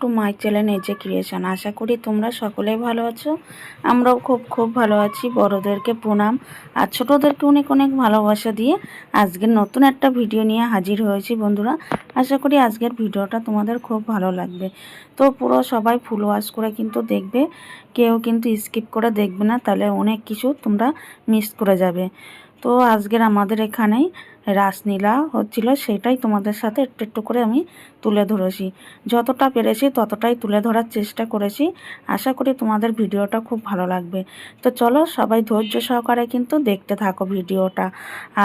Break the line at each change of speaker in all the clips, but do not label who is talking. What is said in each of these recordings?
To my channel AJ creation. আশা করি তোমরা সকলেই ভালো আছো। আমরাও খুব খুব ভালো আছি। বড়োদেরকে প্রণাম। আর ছোটোদেরকে অনেক অনেক ভালোবাসা দিয়ে আজকের নতুন একটা ভিডিও নিয়ে হাজির হয়েছি বন্ধুরা। আশা করি আজকের ভিডিওটা তোমাদের খুব ভালো লাগবে। তো পুরো সবাই ফুল ওয়াশ করে কিন্তু দেখবে। কেউ কিন্তু স্কিপ করে দেখবে না, তাহলে অনেক কিছু তোমরা মিস করে যাবে। তো আজকের আমাদের এখানেই রাসলীলা হচ্ছিল, সেটাই তোমাদের সাথে একটু একটু করে আমি তুলে ধরেছি। যতটা পেরেছি ততটাই তুলে ধরার চেষ্টা করেছি। আশা করি তোমাদের ভিডিওটা খুব ভালো লাগবে। তো চলো সবাই ধৈর্য সহকারে কিন্তু দেখতে থাকো ভিডিওটা।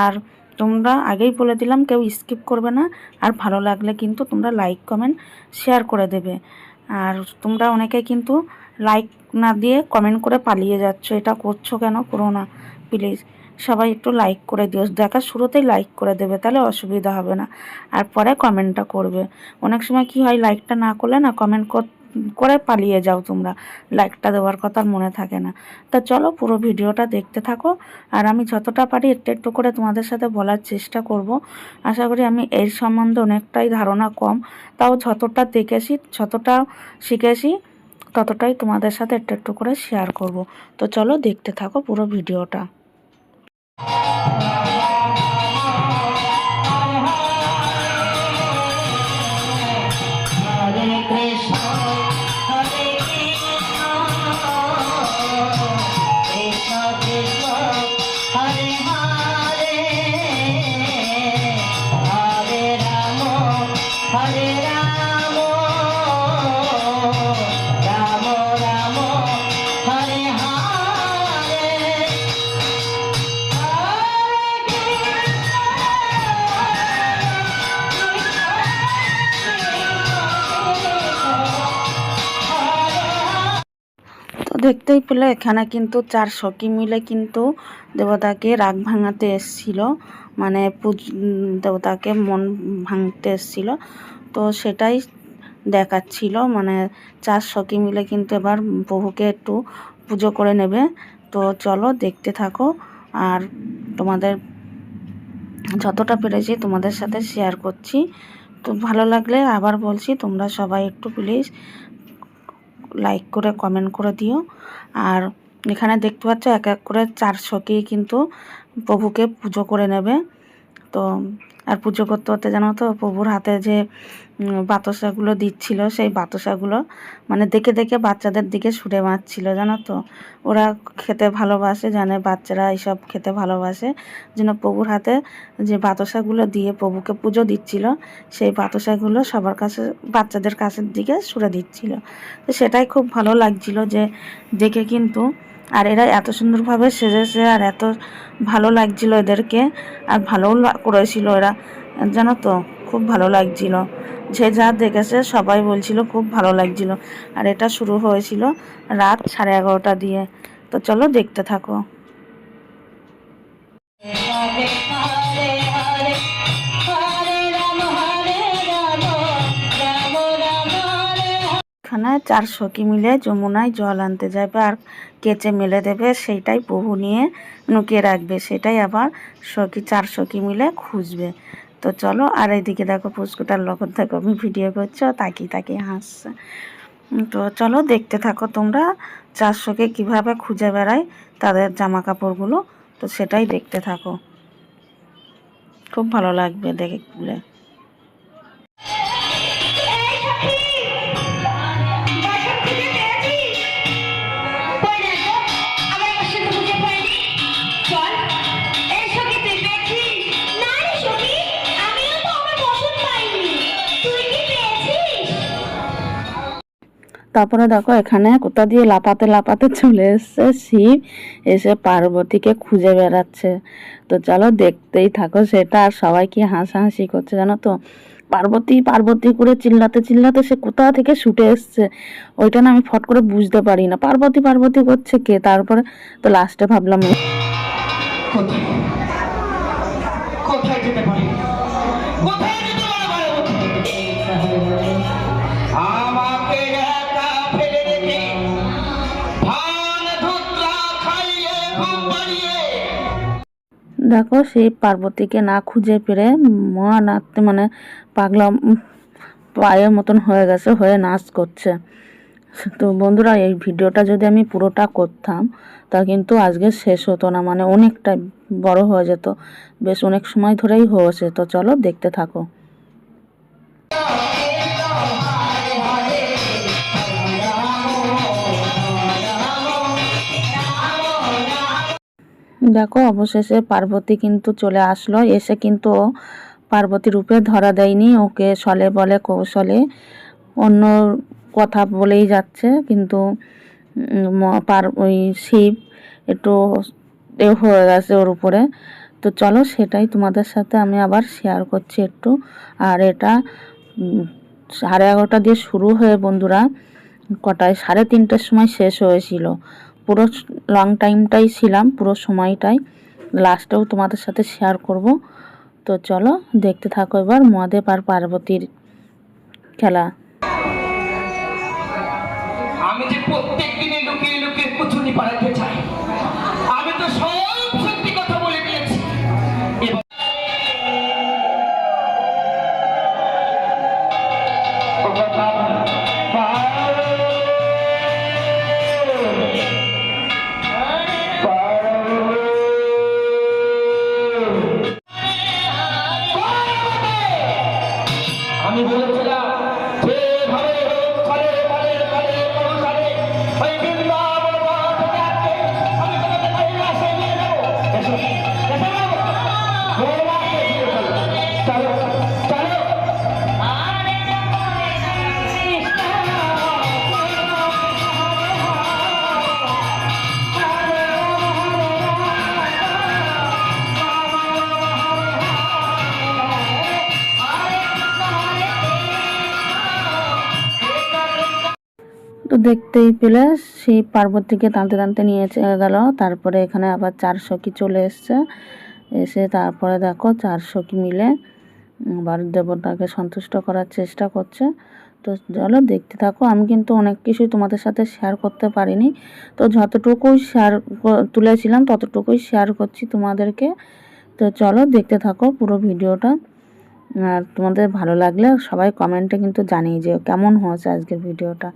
আর তোমরা আগেই বলে দিলাম, কেউ স্কিপ করবে না। আর ভালো লাগলে কিন্তু তোমরা লাইক, কমেন্ট, শেয়ার করে দেবে। আর তোমরা অনেকে কিন্তু লাইক না দিয়ে কমেন্ট করে পালিয়ে যাচ্ছ। এটা করছ কেন? করো না, প্লিজ। সবাই একটু লাইক করে দিও। দেখার শুরুতেই লাইক করে দেবে, তাহলে অসুবিধা হবে না। আর পরে কমেন্টটা করবে। অনেক সময় কি হয় লাইকটা না করলে না কমেন্ট করে পালিয়ে যাও তোমরা। লাইকটা দেওয়ার কথা মনে থাকে না। তা চলো পুরো ভিডিওটা দেখতে থাকো। আর আমি যতটা পারি একটু একটু করে তোমাদের সাথে বলার চেষ্টা করব। আশা করি আমি এর সম্বন্ধে অনেকটাই ধারণা কম। তাও যতটা দেখেছি, যতটা শিখেছি, ততটাই তোমাদের সাথে একটু একটু করে শেয়ার করব। তো চলো দেখতে থাকো পুরো ভিডিওটা। Música দেখতেই পেলে, এখানে কিন্তু চার সখী মিলে কিন্তু দেবতাকে রাগ ভাঙাতে এসছিল। মানে পুজ দেবতাকে মন ভাঙতে এসছিল। তো সেটাই দেখাচ্ছিল। মানে চার সখী মিলে কিন্তু এবার প্রভুকে একটু পুজো করে নেবে। তো চলো দেখতে থাকো। আর তোমাদের যতটা পেরেছি তোমাদের সাথে শেয়ার করছি। তো ভালো লাগলে আবার বলছি, তোমরা সবাই একটু প্লিজ লাইক করে কমেন্ট করে দিও। আর এখানে দেখতে পাচ্ছ, এক এক করে চারশোকেই কিন্তু প্রভুকে পুজো করে নেবে। তো আর পুজো করতে করতে জানো তো প্রভুর হাতে যে বাতাসাগুলো দিচ্ছিল, সেই বাতাসাগুলো মানে দেখে দেখে বাচ্চাদের দিকে ছুটে মারছিল, জানো তো। ওরা খেতে ভালোবাসে, জানে বাচ্চারা এইসব খেতে ভালোবাসে। যেন প্রভুর হাতে যে বাতাসাগুলো দিয়ে প্রভুকে পুজো দিচ্ছিল, সেই বাতাসাগুলো সবার কাছে, বাচ্চাদের কাছের দিকে ছুড়ে দিচ্ছিল। তো সেটাই খুব ভালো লাগছিল যে, দেখে কিন্তু আর এরা এত সুন্দরভাবে সেজেছে আর এত ভালো লাগছিল এদেরকে আর ভালোও করেছিল এরা। জানো তো, খুব ভালো লাগছিল। যে যা দেখেছে সবাই বলছিল খুব ভালো লাগছিল। আর এটা শুরু হয়েছিল রাত সাড়ে এগারোটা দিয়ে। তো চলো দেখতে থাকো। এখানে চার সখী মিলে যমুনায় জল আনতে যাবে আর কেচে মেলে দেবে, সেইটাই বহু নিয়ে লুকিয়ে রাখবে, সেটাই আবার সখী, চার সখী মিলে খুঁজবে। তো চলো, আর এইদিকে দেখো পুষ্কুটার লগন দেখো, আমি ভিডিও করছ তাকিয়ে তাকিয়ে হাসছে। তো চলো, দেখতে থাকো তোমরা চার সখী কীভাবে খুঁজে বেড়ায় তাদের জামা কাপড়গুলো তো সেটাই দেখতে থাকো। খুব ভালো লাগবে দেখলে তারপরে দেখো এখানে কোথা দিয়ে লাপাতে লাপাতে চলে এসছে শিব। এসে পার্বতীকে খুঁজে বেড়াচ্ছে। তো চলো দেখতেই থাকো সেটা আর সবাই কি হাসাহাসি করছে জানো তো? পার্বতী পার্বতী করে চিল্লাতে চিল্লাতে সে কোথা থেকে ছুটে এসছে? ওইটা না আমি ফট করে বুঝতে পারি না। পার্বতী পার্বতী করছে কে? তারপরে তো লাস্টে ভাবলাম
কোথায় যেতে পারি?
দেখো সেই পার্বতীকে না খুঁজে পেরে মহান আত্মে মানে পাগলা পায়ের মতন হয়ে গেছে, হয়ে নাচ করছে। তো বন্ধুরা, এই ভিডিওটা যদি আমি পুরোটা করতাম, তা কিন্তু আজকে শেষ হতো না মানে অনেকটা বড় হয়ে যেত। বেশ অনেক সময় ধরেই হয়েছে, তো চলো দেখতে থাকো। দেখো, অবশেষে পার্বতী কিন্তু চলে আসলো। এসে কিন্তু পার্বতী রূপে ধরা দেয়নি। ওকে সলে বলে, কৌশলে অন্য কথা বলেই যাচ্ছে। কিন্তু ওই শিব একটু এ হয়ে গেছে ওর উপরে। তো চলো, সেটাই তোমাদের সাথে আমি আবার শেয়ার করছি একটু। আর এটা সাড়ে এগারোটা দিয়ে শুরু হয়ে বন্ধুরা, কটায়? সাড়ে তিনটের সময় শেষ হয়েছিল। পুরো লং টাইমটাই ছিলাম, পুরো সময়টাই। লাস্টেও তোমাদের সাথে শেয়ার করব। তো চলো, দেখতে থাকো এবার মহাদেব আর পার্বতীর খেলা।
আমি যে প্রত্যেক দিনে লুকিয়ে লুকিয়ে কুচুনি পাড়াতে চাই
দেখতেই পেলে সেই পার্বতীকে টানতে টানতে নিয়ে গেল। তারপরে এখানে আবার চার সখী চলে এসছে। এসে তারপরে দেখো চার সখী মিলে আবার দেবতাকে সন্তুষ্ট করার চেষ্টা করছে। তো চলো দেখতে থাকো। আমি কিন্তু অনেক কিছুই তোমাদের সাথে শেয়ার করতে পারিনি। তো যতটুকুই শেয়ার তুলেছিলাম ততটুকুই শেয়ার করছি তোমাদেরকে। তো চলো দেখতে থাকো পুরো ভিডিওটা। আর তোমাদের ভালো লাগলে সবাই কমেন্টে কিন্তু জানিয়ে যে কেমন হয়েছে আজকের ভিডিওটা।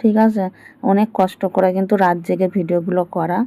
ঠিক আছে? অনেক কষ্ট করে কিন্তু রাত জেগে ভিডিওগুলো করা।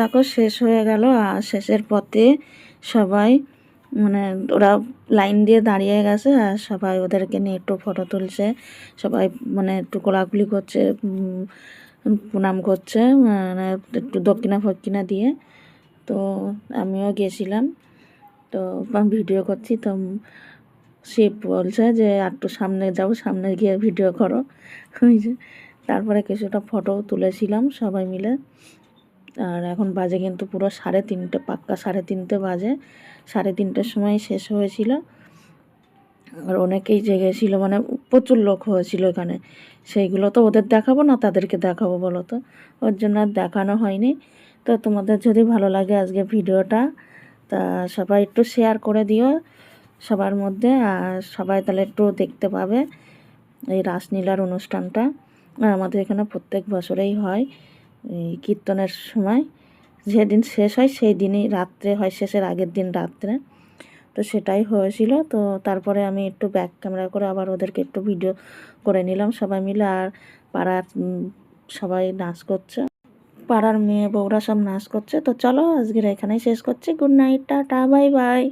দেখো শেষ হয়ে গেল, আর শেষের পথে সবাই মানে ওরা লাইন দিয়ে দাঁড়িয়ে গেছে, আর সবাই ওদেরকে নিয়ে একটু ফটো তুলছে, সবাই মানে একটু কোলাকুলি করছে প্রণাম করছে মানে একটু দক্ষিণা ফক্ষিণা দিয়ে। তো আমিও গেছিলাম, তো ভিডিও করছি, তো শিব বলছে যে একটু সামনে যাব সামনে গিয়ে ভিডিও করো। তারপরে কিছুটা ফটো তুলেছিলাম সবাই মিলে। আর এখন বাজে কিন্তু পুরো সাড়ে তিনটে, পাক্কা সাড়ে তিনটে বাজে। সাড়ে তিনটের সময় শেষ হয়েছিল। আর অনেকেই জেগেছিল মানে প্রচুর লোক হয়েছিল এখানে। সেইগুলো তো ওদের দেখাবো না, তাদেরকে দেখাবো বলো তো। ওর জন্য আর দেখানো হয়নি। তো তোমাদের যদি ভালো লাগে আজকে ভিডিওটা, তা সবাই একটু শেয়ার করে দিও সবার মধ্যে। আর সবাই তাহলে একটু দেখতে পাবে এই রাসলীলার অনুষ্ঠানটা। আমাদের এখানে প্রত্যেক বছরেই হয়। এই কীর্তনের সময় যেদিন শেষ হয় সেই দিনই রাত্রে হয়, শেষের আগের দিন রাত্রে। তো সেটাই হয়েছিল। তো তারপরে আমি একটু ব্যাক ক্যামেরা করে আবার ওদেরকে একটু ভিডিও করে নিলাম সবাই মিলে। আর পাড়ার সবাই নাচ করছে। পাড়ার মেয়ে বউরা সব নাচ করছে। তো চলো আজকের এখানেই শেষ করছি। Good night tata bye bye